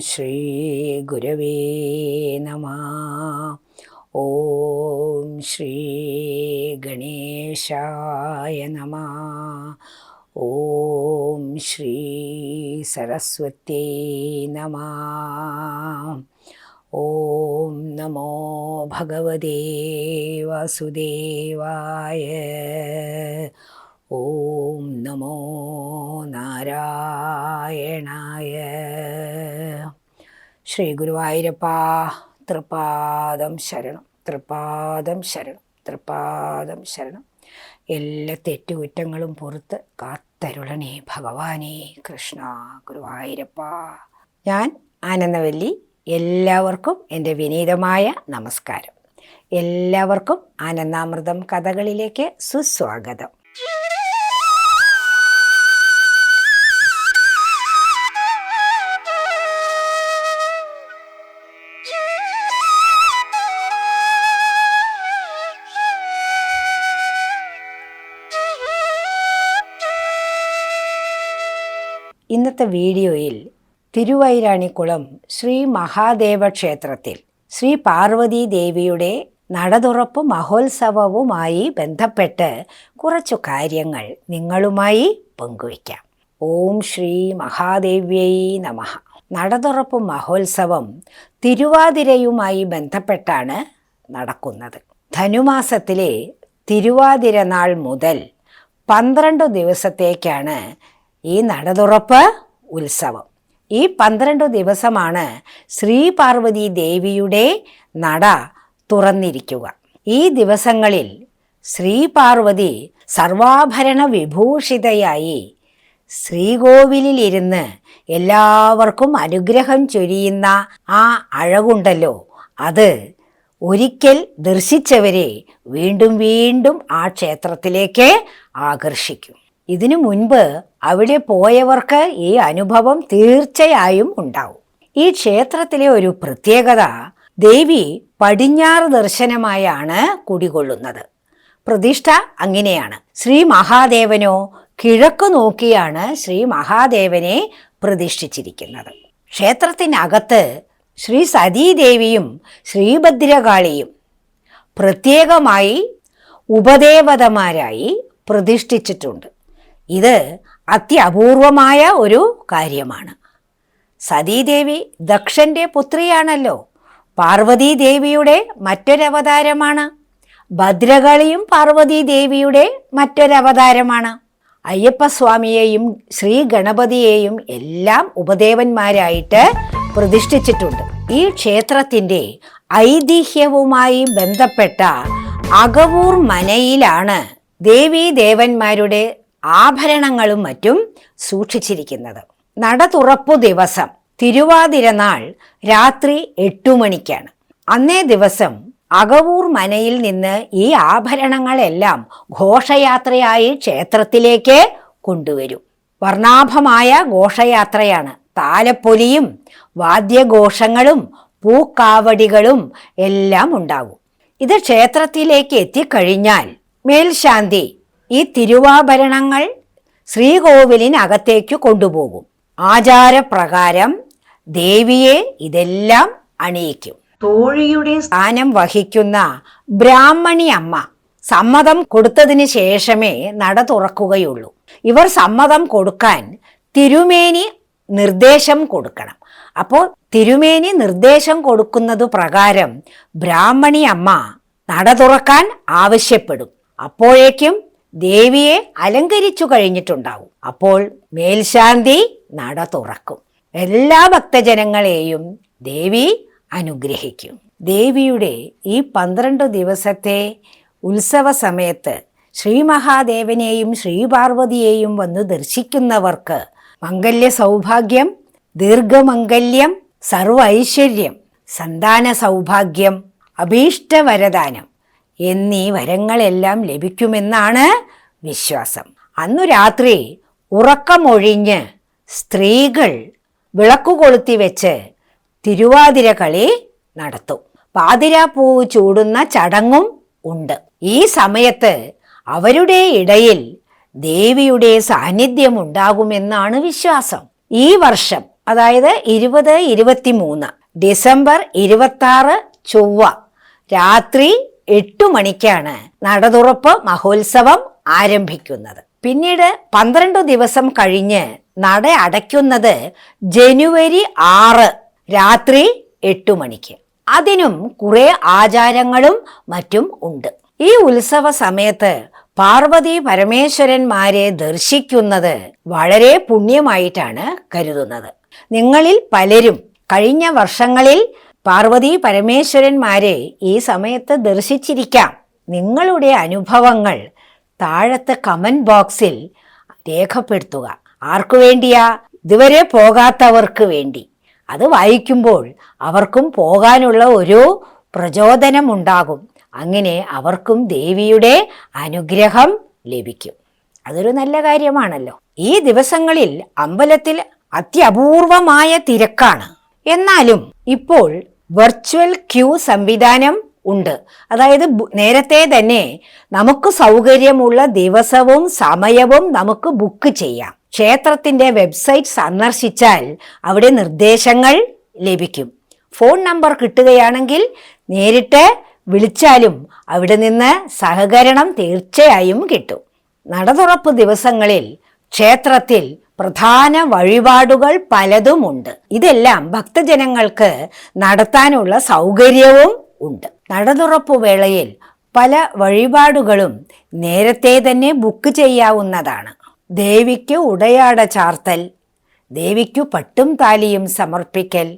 ശ്രീ ഗുരവേ നമ. ഓം ശ്രീ ഗണേശായ നമ. ഓം ശ്രീ സരസ്വത്യേ നമ. ഓം നമോ ഭഗവതേ വാസുദേവായ. ഓം നമോ നാരായണായ. ശ്രീ ഗുരുവായൂരപ്പ തൃപാദം ശരണം തൃപാദം ശരണം തൃപാദം ശരണം. എല്ലാ തെറ്റുകുറ്റങ്ങളും പുറത്ത് കാത്തരുളണേ ഭഗവാനേ കൃഷ്ണ ഗുരുവായൂരപ്പ. ഞാൻ ആനന്ദവല്ലി എല്ലാവർക്കും എന്റെ വിനീതമായ നമസ്കാരം. എല്ലാവർക്കും ആനന്ദാമൃതം കഥകളിലേക്ക് സുസ്വാഗതം. ഇന്നത്തെ വീഡിയോയിൽ തിരുവൈരാണിക്കുളം ശ്രീ മഹാദേവ ക്ഷേത്രത്തിൽ ശ്രീ പാർവതി ദേവിയുടെ നടതുറപ്പ് മഹോത്സവവുമായി ബന്ധപ്പെട്ട് കുറച്ചു കാര്യങ്ങൾ നിങ്ങളുമായി പങ്കുവയ്ക്കാം. ഓം ശ്രീ മഹാദേവ്യൈ നമ. നടതുറപ്പ് മഹോത്സവം തിരുവാതിരയുമായി ബന്ധപ്പെട്ടാണ് നടക്കുന്നത്. ധനുമാസത്തിലെ തിരുവാതിര നാൾ മുതൽ പന്ത്രണ്ട് ദിവസത്തേക്കാണ് ഈ നടതുറപ്പ് ഉത്സവം. ഈ പന്ത്രണ്ട് ദിവസമാണ് ശ്രീ പാർവതി ദേവിയുടെ നട തുറന്നിരിക്കുക. ഈ ദിവസങ്ങളിൽ ശ്രീ പാർവതി സർവാഭരണ വിഭൂഷിതയായി ശ്രീകോവിലിരുന്ന് എല്ലാവർക്കും അനുഗ്രഹം ചൊരിയുന്ന ആ അഴകുണ്ടല്ലോ അത് ഒരിക്കൽ ദർശിച്ചവരെ വീണ്ടും വീണ്ടും ആ ക്ഷേത്രത്തിലേക്ക് ആകർഷിക്കും. ഇതിനു മുൻപ് അവിടെ പോയവർക്ക് ഈ അനുഭവം തീർച്ചയായും ഉണ്ടാവും. ഈ ക്ഷേത്രത്തിലെ ഒരു പ്രത്യേകത ദേവി പടിഞ്ഞാറ് ദർശനമായാണ് കുടികൊള്ളുന്നത്. പ്രതിഷ്ഠ അങ്ങനെയാണ്. ശ്രീ മഹാദേവനോ കിഴക്ക് നോക്കിയാണ് ശ്രീ മഹാദേവനെ പ്രതിഷ്ഠിച്ചിരിക്കുന്നത്. ക്ഷേത്രത്തിനകത്ത് ശ്രീ സതീദേവിയും ശ്രീഭദ്രകാളിയും പ്രത്യേകമായി ഉപദേവതമാരായി പ്രതിഷ്ഠിച്ചിട്ടുണ്ട്. ഇത് അത്യപൂർവമായ ഒരു കാര്യമാണ്. സതീദേവി ദക്ഷന്റെ പുത്രിയാണല്ലോ. പാർവതീദേവിയുടെ മറ്റൊരവതാരമാണ്. ഭദ്രകളിയും പാർവതീദേവിയുടെ മറ്റൊരവതാരമാണ്. അയ്യപ്പസ്വാമിയെയും ശ്രീ ഗണപതിയെയും എല്ലാം ഉപദേവന്മാരായിട്ട് പ്രതിഷ്ഠിച്ചിട്ടുണ്ട്. ഈ ക്ഷേത്രത്തിന്റെ ഐതിഹ്യവുമായി ബന്ധപ്പെട്ട അകവൂർ മനയിലാണ് ദേവീ ദേവന്മാരുടെ ആഭരണങ്ങളും മറ്റും സൂക്ഷിച്ചിരിക്കുന്നത്. നട തുറപ്പു ദിവസം തിരുവാതിരനാൾ രാത്രി എട്ടു മണിക്കാണ്. അന്നേ ദിവസം അകവൂർ മനയിൽ നിന്ന് ഈ ആഭരണങ്ങളെല്ലാം ഘോഷയാത്രയായി ക്ഷേത്രത്തിലേക്ക് കൊണ്ടുവരും. വർണാഭമായ ഘോഷയാത്രയാണ്. താലപ്പൊലിയും വാദ്യഘോഷങ്ങളും പൂക്കാവടികളും എല്ലാം ഉണ്ടാകും. ഇത് ക്ഷേത്രത്തിലേക്ക് എത്തിക്കഴിഞ്ഞാൽ മേൽശാന്തി ഈ തിരുവാഭരണങ്ങൾ ശ്രീകോവിലിനകത്തേക്ക് കൊണ്ടുപോകും. ആചാരപ്രകാരം ദേവിയെ ഇതെല്ലാം അണിയിക്കും. തോഴിയുടെ സ്ഥാനം വഹിക്കുന്ന ബ്രാഹ്മണി അമ്മ സമ്മതം കൊടുത്തതിന് ശേഷമേ നട തുറക്കുകയുള്ളൂ. ഇവർ സമ്മതം കൊടുക്കാൻ തിരുമേനി നിർദ്ദേശം കൊടുക്കണം. അപ്പോൾ തിരുമേനി നിർദ്ദേശം കൊടുക്കുന്നത് പ്രകാരം ബ്രാഹ്മണി അമ്മ നട തുറക്കാൻ ആവശ്യപ്പെടും. അപ്പോഴേക്കും ദേവിയെ അലങ്കരിച്ചു കഴിഞ്ഞിട്ടുണ്ടാവും. അപ്പോൾ മേൽശാന്തി നട തുറക്കും. എല്ലാ ഭക്തജനങ്ങളെയും ദേവി അനുഗ്രഹിക്കും. ദേവിയുടെ ഈ പന്ത്രണ്ട് ദിവസത്തെ ഉത്സവ സമയത്ത് ശ്രീ മഹാദേവനെയും ശ്രീപാർവതിയെയും വന്ന് ദർശിക്കുന്നവർക്ക് മംഗല്യ സൗഭാഗ്യം ദീർഘമംഗല്യം സർവ ഐശ്വര്യം സന്താന സൗഭാഗ്യം അഭീഷ്ടവരദാനം എന്നീ വരങ്ങളെല്ലാം ലഭിക്കുമെന്നാണ് വിശ്വാസം. അന്നു രാത്രി ഉറക്കമൊഴിഞ്ഞ് സ്ത്രീകൾ വിളക്കു കൊളുത്തി വെച്ച് തിരുവാതിര കളി നടത്തും. പാതിരാപ്പൂവ് ചൂടുന്ന ചടങ്ങും ഉണ്ട്. ഈ സമയത്ത് അവരുടെ ഇടയിൽ ദേവിയുടെ സാന്നിധ്യം ഉണ്ടാകുമെന്നാണ് വിശ്വാസം. ഈ വർഷം അതായത് ഇരുപത് ഇരുപത്തിമൂന്ന് ഡിസംബർ ഇരുപത്തി ആറ് ചൊവ്വ രാത്രി എട്ടു മണിക്കാണ് നടതുറപ്പ് മഹോത്സവം ആരംഭിക്കുന്നത്. പിന്നീട് പന്ത്രണ്ട് ദിവസം കഴിഞ്ഞ് നട അടയ്ക്കുന്നത് ജനുവരി ആറ് രാത്രി എട്ടു മണിക്ക്. അതിനും കുറെ ആചാരങ്ങളും മറ്റും ഉണ്ട്. ഈ ഉത്സവ സമയത്ത് പാർവതി പരമേശ്വരന്മാരെ ദർശിക്കുന്നത് വളരെ പുണ്യമായിട്ടാണ് കരുതുന്നത്. നിങ്ങളിൽ പലരും കഴിഞ്ഞ വർഷങ്ങളിൽ പാർവതി പരമേശ്വരന്മാരെ ഈ സമയത്ത് ദർശിച്ചിരിക്കാം. നിങ്ങളുടെ അനുഭവങ്ങൾ താഴത്തെ കമന്റ് ബോക്സിൽ രേഖപ്പെടുത്തുക. ആർക്കു വേണ്ടിയാ? ഇതുവരെ പോകാത്തവർക്ക് വേണ്ടി. അത് വായിക്കുമ്പോൾ അവർക്കും പോകാനുള്ള ഒരു പ്രചോദനമുണ്ടാകും. അങ്ങനെ അവർക്കും ദേവിയുടെ അനുഗ്രഹം ലഭിക്കും. അതൊരു നല്ല കാര്യമാണല്ലോ. ഈ ദിവസങ്ങളിൽ അമ്പലത്തിൽ അത്യപൂർവമായ തിരക്കാണ്. എന്നാലും ഇപ്പോൾ വെർച്വൽ ക്യൂ സംവിധാനം ഉണ്ട്. അതായത് നേരത്തെ തന്നെ നമുക്ക് സൗകര്യമുള്ള ദിവസവും സമയവും നമുക്ക് ബുക്ക് ചെയ്യാം. ക്ഷേത്രത്തിന്റെ വെബ്സൈറ്റ് സന്ദർശിച്ചാൽ അവിടെ നിർദ്ദേശങ്ങൾ ലഭിക്കും. ഫോൺ നമ്പർ കിട്ടുകയാണെങ്കിൽ നേരിട്ട് വിളിച്ചാലും അവിടെ നിന്ന് സഹകരണം തീർച്ചയായും കിട്ടും. നടതുറപ്പ് ദിവസങ്ങളിൽ ക്ഷേത്രത്തിൽ പ്രധാന വഴിപാടുകൾ പലതുമുണ്ട്. ഇതെല്ലാം ഭക്തജനങ്ങൾക്ക് നടത്താനുള്ള സൗകര്യവും ഉണ്ട്. നടതുറപ്പ് വേളയിൽ പല വഴിപാടുകളും നേരത്തെ തന്നെ ബുക്ക് ചെയ്യാവുന്നതാണ്. ദേവിക്ക് ഉടയാട ചാർത്തൽ ദേവിക്കു പട്ടും താലിയും സമർപ്പിക്കൽ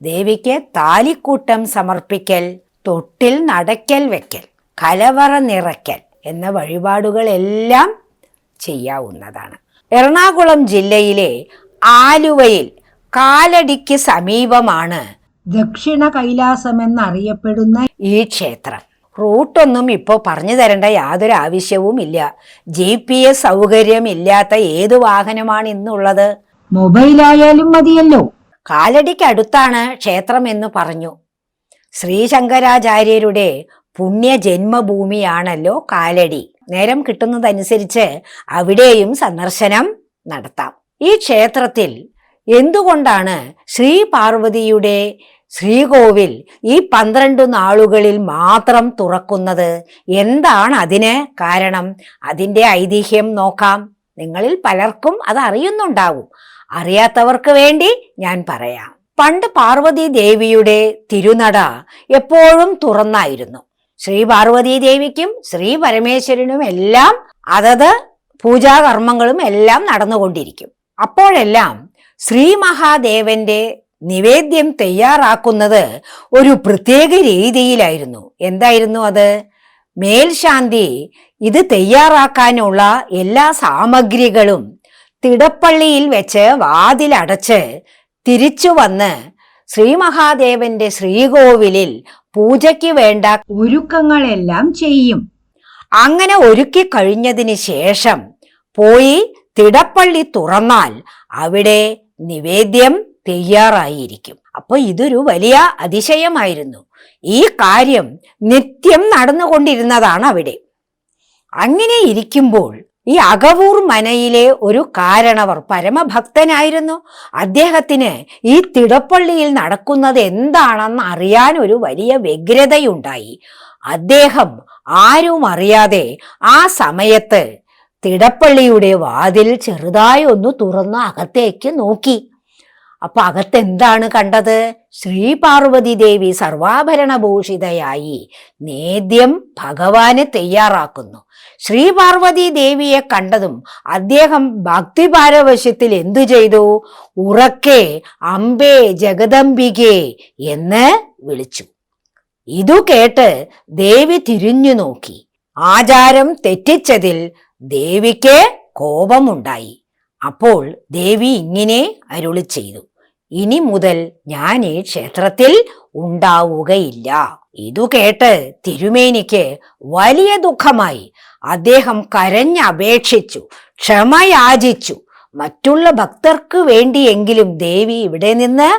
ദേവിക്ക് താലിക്കൂട്ടം സമർപ്പിക്കൽ തൊട്ടിൽ നടക്കൽ വെക്കൽ കലവറ നിറയ്ക്കൽ എന്ന വഴിപാടുകളെല്ലാം ചെയ്യാവുന്നതാണ്. എറണാകുളം ജില്ലയിലെ ആലുവയിൽ കാലടിക്ക് സമീപമാണ് ദക്ഷിണ കൈലാസം എന്നറിയപ്പെടുന്ന ഈ ക്ഷേത്രം. റൂട്ടൊന്നും ഇപ്പോൾ പറഞ്ഞു തരേണ്ട യാതൊരു ആവശ്യവും ഇല്ല ജി പി എസ് സൗകര്യമില്ലാത്ത ഏത് വാഹനമാണ് ഇന്നുള്ളത്? മൊബൈലായാലും മതിയല്ലോ. കാലടിക്കടുത്താണ് ക്ഷേത്രം എന്ന് പറഞ്ഞു. ശ്രീശങ്കരാചാര്യരുടെ പുണ്യ ജന്മഭൂമിയാണല്ലോ കാലടി. നേരം കിട്ടുന്നതനുസരിച്ച് അവിടെയും സന്ദർശനം നടത്താം. ഈ ക്ഷേത്രത്തിൽ എന്തുകൊണ്ടാണ് ശ്രീ പാർവതിയുടെ ശ്രീകോവിൽ ഈ പന്ത്രണ്ട് നാളുകളിൽ മാത്രം തുറക്കുന്നത്? എന്താണ് അതിന് കാരണം? അതിന്റെ ഐതിഹ്യം നോക്കാം. നിങ്ങളിൽ പലർക്കും അത് അറിയുന്നുണ്ടാവും. അറിയാത്തവർക്ക് വേണ്ടി ഞാൻ പറയാം. പണ്ട് പാർവതി ദേവിയുടെ തിരുനട എപ്പോഴും തുറന്നായിരുന്നു. ശ്രീ പാർവതി ദേവിക്കും ശ്രീ പരമേശ്വരനും എല്ലാം അതത് പൂജാകർമ്മങ്ങളും എല്ലാം നടന്നുകൊണ്ടിരിക്കും. അപ്പോഴെല്ലാം ശ്രീ മഹാദേവന്റെ നിവേദ്യം തയ്യാറാക്കുന്നത് ഒരു പ്രത്യേക രീതിയിലായിരുന്നു. എന്തായിരുന്നു അത്? മേൽശാന്തി ഇത് തയ്യാറാക്കാനുള്ള എല്ലാ സാമഗ്രികളും തിടപ്പള്ളിയിൽ വെച്ച് വാതിലടച്ച് തിരിച്ചു വന്ന് ശ്രീ മഹാദേവന്റെ ശ്രീകോവിലിൽ പൂജയ്ക്ക് വേണ്ട ഒരുക്കങ്ങളെല്ലാം ചെയ്യും. അങ്ങനെ ഒരുക്കി കഴിഞ്ഞതിന് ശേഷം പോയി തിടപ്പള്ളി തുറന്നാൽ അവിടെ നിവേദ്യം തയ്യാറായിരിക്കും. അപ്പൊ ഇതൊരു വലിയ അതിശയമായിരുന്നു. ഈ കാര്യം നിത്യം നടന്നുകൊണ്ടിരുന്നതാണ് അവിടെ. അങ്ങനെ ഇരിക്കുമ്പോൾ ഈ അകവൂർ മനയിലെ ഒരു കാരണവർ പരമഭക്തനായിരുന്നു. അദ്ദേഹത്തിന് ഈ തിടപ്പള്ളിയിൽ നടക്കുന്നത് എന്താണെന്ന് അറിയാൻ ഒരു വലിയ വ്യഗ്രതയുണ്ടായി. അദ്ദേഹം ആരും അറിയാതെ ആ സമയത്ത് തിടപ്പള്ളിയുടെ വാതിൽ ചെറുതായി ഒന്ന് തുറന്ന് അകത്തേക്ക് നോക്കി. അപ്പൊ അകത്തെന്താണ് കണ്ടത്? ശ്രീ പാർവതി ദേവി സർവാഭരണഭൂഷിതയായി നേദ്യം ഭഗവാന് തയ്യാറാക്കുന്നു. ശ്രീ പാർവതി ദേവിയെ കണ്ടതും അദ്ദേഹം ഭക്തിപാരവശ്യത്തിൽ എന്തു ചെയ്തു? ഉറക്കെ അമ്പേ ജഗദംബികേ എന്ന് വിളിച്ചു. ഇതു കേട്ട് ദേവി തിരിഞ്ഞു നോക്കി. ആചാരം തെറ്റിച്ചതിൽ ദേവിക്ക് കോപമുണ്ടായി. അപ്പോൾ ദേവി ഇങ്ങനെ അരുളി ചെയ്തു. ഇനി മുതൽ ഞാൻ ഈ ക്ഷേത്രത്തിൽ ഉണ്ടാവുകയില്ല. ഇതു കേട്ട് തിരുമേനിക്ക് വലിയ ദുഃഖമായി. അദ്ദേഹം കരഞ്ഞപേക്ഷിച്ചു ക്ഷമയാചിച്ചു. മറ്റുള്ള ഭക്തർക്ക് വേണ്ടിയെങ്കിലും ദേവി ഇവിടെ നിന്ന്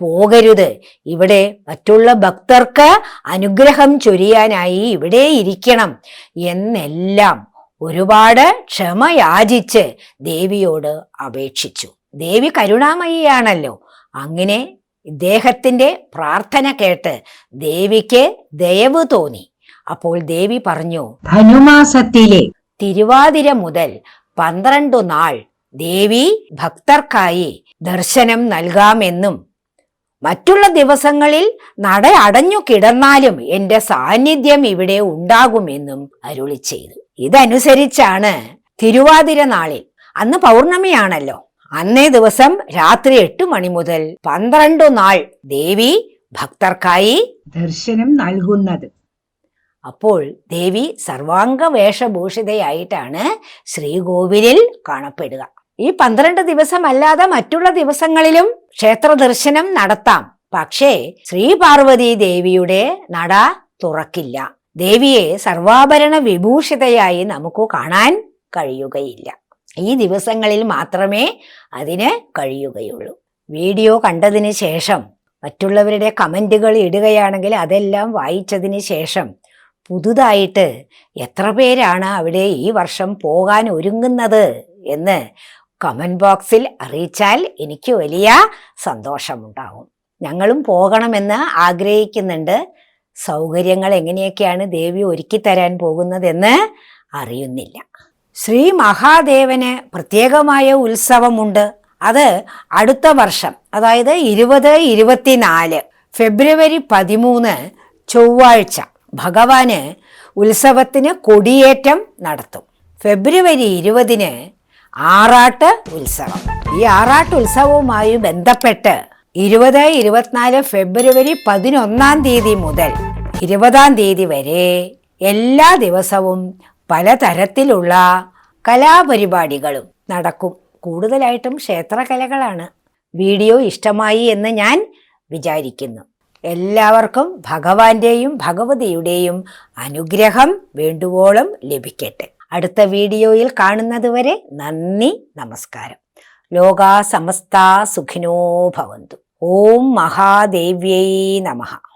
പോകരുത്. ഇവിടെ മറ്റുള്ള ഭക്തർക്ക് അനുഗ്രഹം ചൊരിയാനായി ഇവിടെ ഇരിക്കണം എന്നെല്ലാം ഒരുപാട് ക്ഷമയാചിച്ച് ദേവിയോട് അപേക്ഷിച്ചു. ദേവി കരുണാമയിയാണല്ലോ. അങ്ങനെ ഇദ്ദേഹത്തിന്റെ പ്രാർത്ഥന കേട്ട് ദേവിക്ക് ദയവ് തോന്നി. അപ്പോൾ ദേവി പറഞ്ഞു ധനുമാസത്തിലെ തിരുവാതിര മുതൽ പന്ത്രണ്ടു നാൾ ദേവി ഭക്തർക്കായി ദർശനം നൽകാമെന്നും മറ്റുള്ള ദിവസങ്ങളിൽ നട അടഞ്ഞു കിടന്നാലും എന്റെ സാന്നിധ്യം ഇവിടെ ഉണ്ടാകുമെന്നും അരുളി ചെയ്തു. ഇതനുസരിച്ചാണ് തിരുവാതിര നാളിൽ അന്ന് പൗർണമിയാണല്ലോ. അന്നേ ദിവസം രാത്രി എട്ട് മണി മുതൽ പന്ത്രണ്ടു നാൾ ദേവി ഭക്തർക്കായി ദർശനം നൽകുന്നത്. അപ്പോൾ ദേവി സർവാംഗ വേഷഭൂഷിതയായിട്ടാണ് ശ്രീകോവിലിൽ കാണപ്പെടുക. ഈ പന്ത്രണ്ട് ദിവസമല്ലാതെ മറ്റുള്ള ദിവസങ്ങളിലും ക്ഷേത്ര ദർശനം നടത്താം. പക്ഷേ ശ്രീ പാർവതി ദേവിയുടെ നട തുറക്കില്ല. ദേവിയെ സർവാഭരണ വിഭൂഷിതയായി നമുക്ക് കാണാൻ കഴിയുകയില്ല. ഈ ദിവസങ്ങളിൽ മാത്രമേ അതിന് കഴിയുകയുള്ളൂ. വീഡിയോ കണ്ടതിന് ശേഷം മറ്റുള്ളവരുടെ കമന്റുകൾ ഇടുകയാണെങ്കിൽ അതെല്ലാം വായിച്ചതിന് ശേഷം പുതുതായിട്ട് എത്ര പേരാണ് അവിടെ ഈ വർഷം പോകാൻ ഒരുങ്ങുന്നത് എന്ന് കമന്റ് ബോക്സിൽ അറിയിച്ചാൽ എനിക്ക് വലിയ സന്തോഷമുണ്ടാകും ഞങ്ങളും പോകണമെന്ന് ആഗ്രഹിക്കുന്നുണ്ട്. സൗകര്യങ്ങൾ എങ്ങനെയൊക്കെയാണ് ദേവി ഒരുക്കി തരാൻ പോകുന്നതെന്ന് അറിയുന്നില്ല. ശ്രീ മഹാദേവന് പ്രത്യേകമായ ഉത്സവമുണ്ട്. അത് അടുത്ത വർഷം അതായത് ഇരുപത് ഇരുപത്തിനാല് ഫെബ്രുവരി പതിമൂന്ന് ചൊവ്വാഴ്ച. ഭഗവാന് ഉത്സവത്തിന് കൊടിയേറ്റം നടത്തും. ഫെബ്രുവരി ഇരുപതിന് ആറാട്ട് ഉത്സവം. ഈ ആറാട്ട് ഉത്സവവുമായി ബന്ധപ്പെട്ട് ഇരുപത് ഇരുപത്തിനാല് ഫെബ്രുവരി പതിനൊന്നാം തീയതി മുതൽ ഇരുപതാം തീയതി വരെ എല്ലാ ദിവസവും പലതരത്തിലുള്ള കലാപരിപാടികളും നടക്കും. കൂടുതലായിട്ടും ക്ഷേത്രകലകളാണ്. വീഡിയോ ഇഷ്ടമായി എന്ന് ഞാൻ വിചാരിക്കുന്നു. എല്ലാവർക്കും ഭഗവാന്റെയും ഭഗവതിയുടെയും അനുഗ്രഹം വേണ്ടുവോളം ലഭിക്കട്ടെ. അടുത്ത വീഡിയോയിൽ കാണുന്നതുവരെ നന്ദി നമസ്കാരം. ലോകാ സമസ്ത സുഖിനോ ഭവന്തു. ഓം മഹാദേവ്യൈ നമഃ.